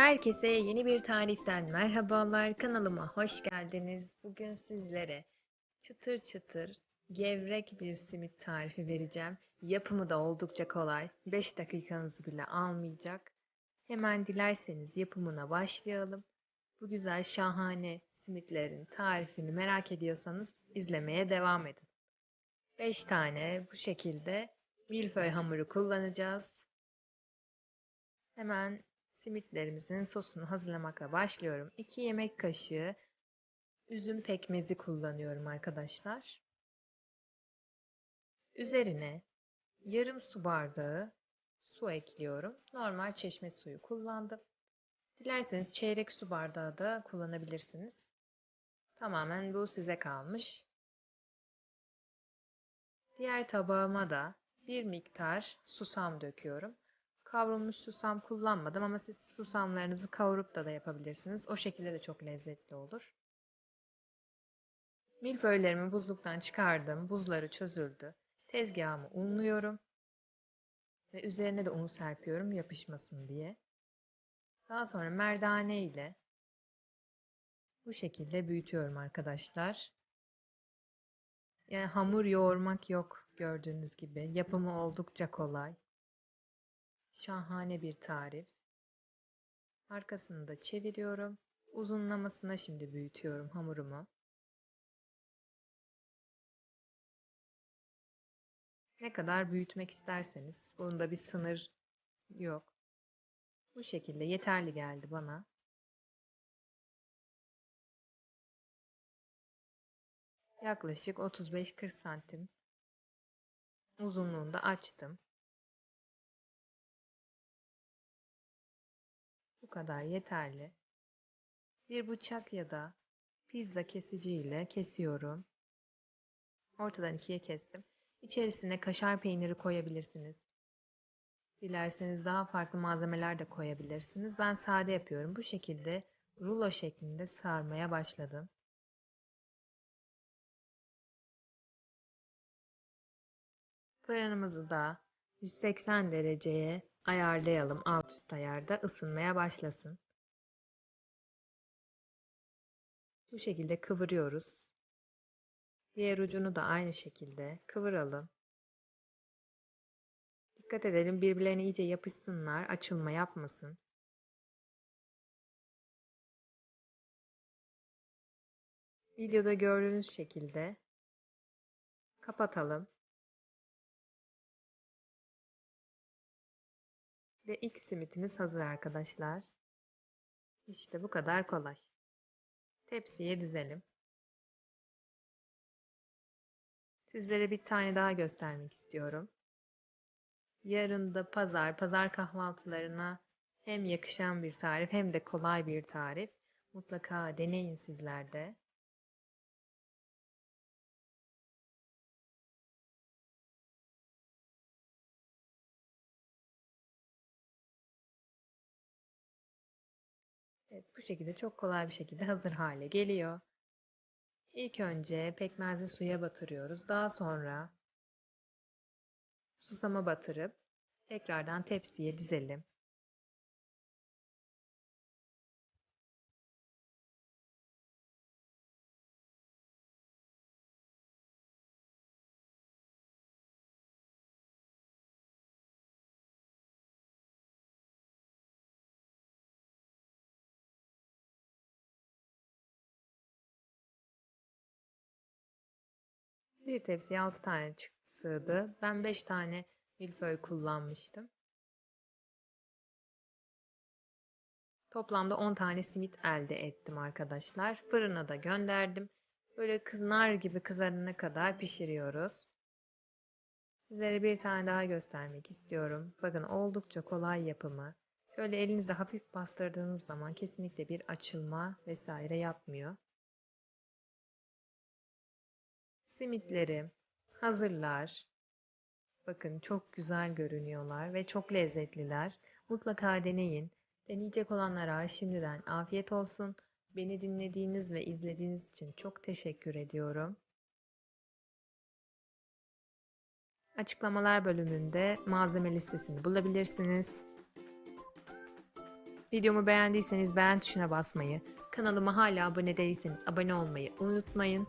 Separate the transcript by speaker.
Speaker 1: Herkese yeni bir tariften merhabalar. Kanalıma hoş geldiniz. Bugün sizlere çıtır çıtır gevrek bir simit tarifi vereceğim. Yapımı da oldukça kolay. 5 dakikanızı bile almayacak. Hemen dilerseniz yapımına başlayalım. Bu güzel şahane simitlerin tarifini merak ediyorsanız izlemeye devam edin. 5 tane bu şekilde milföy hamuru kullanacağız. Hemen simitlerimizin sosunu hazırlamakla başlıyorum. 2 yemek kaşığı üzüm pekmezi kullanıyorum arkadaşlar. Üzerine yarım su bardağı su ekliyorum. Normal çeşme suyu kullandım. Dilerseniz çeyrek su bardağı da kullanabilirsiniz. Tamamen bu size kalmış. Diğer tabağıma da bir miktar susam döküyorum. Kavrulmuş susam kullanmadım ama siz susamlarınızı kavurup da da yapabilirsiniz. O şekilde de çok lezzetli olur. Milföylerimi buzluktan çıkardım. Buzları çözüldü. Tezgahımı unluyorum. Ve üzerine de unu serpiyorum yapışmasın diye. Daha sonra merdane ile bu şekilde büyütüyorum arkadaşlar. Yani hamur yoğurmak yok gördüğünüz gibi. Yapımı oldukça kolay. Şahane bir tarif. Arkasını da çeviriyorum. Uzunlamasına şimdi büyütüyorum hamurumu. Ne kadar büyütmek isterseniz. Bunda bir sınır yok. Bu şekilde yeterli geldi bana. Yaklaşık 35-40 santim uzunluğunda açtım. Kadar yeterli. Bir bıçak ya da pizza kesici ile kesiyorum. Ortadan ikiye kestim. İçerisine kaşar peyniri koyabilirsiniz. Dilerseniz daha farklı malzemeler de koyabilirsiniz. Ben sade yapıyorum. Bu şekilde rulo şeklinde sarmaya başladım. Fırınımızı da 180 dereceye ayarlayalım. Alt üst ayarda ısınmaya başlasın. Bu şekilde kıvırıyoruz. Diğer ucunu da aynı şekilde kıvıralım. Dikkat edelim birbirlerine iyice yapışsınlar, açılma yapmasın. Videoda gördüğünüz şekilde kapatalım. Ve ilk simitimiz hazır arkadaşlar. İşte bu kadar kolay. Tepsiye dizelim. Sizlere bir tane daha göstermek istiyorum. Yarın da pazar, pazar kahvaltılarına hem yakışan bir tarif hem de kolay bir tarif. Mutlaka deneyin sizler de. Evet, bu şekilde çok kolay bir şekilde hazır hale geliyor. İlk önce pekmezi suya batırıyoruz. Daha sonra susama batırıp tekrardan tepsiye dizelim. Bir tepsiye 6 tane sığdı. Ben 5 tane milföy kullanmıştım. Toplamda 10 tane simit elde ettim arkadaşlar. Fırına da gönderdim. Böyle kıznar gibi kızarana kadar pişiriyoruz. Sizlere bir tane daha göstermek istiyorum. Bakın oldukça kolay yapımı. Şöyle elinize hafif bastırdığınız zaman kesinlikle bir açılma vesaire yapmıyor. Simitleri hazırlar. Bakın çok güzel görünüyorlar ve çok lezzetliler. Mutlaka deneyin. Deneyecek olanlara şimdiden afiyet olsun. Beni dinlediğiniz ve izlediğiniz için çok teşekkür ediyorum. Açıklamalar bölümünde malzeme listesini bulabilirsiniz. Videomu beğendiyseniz beğen tuşuna basmayı, kanalıma hala abone değilseniz abone olmayı unutmayın.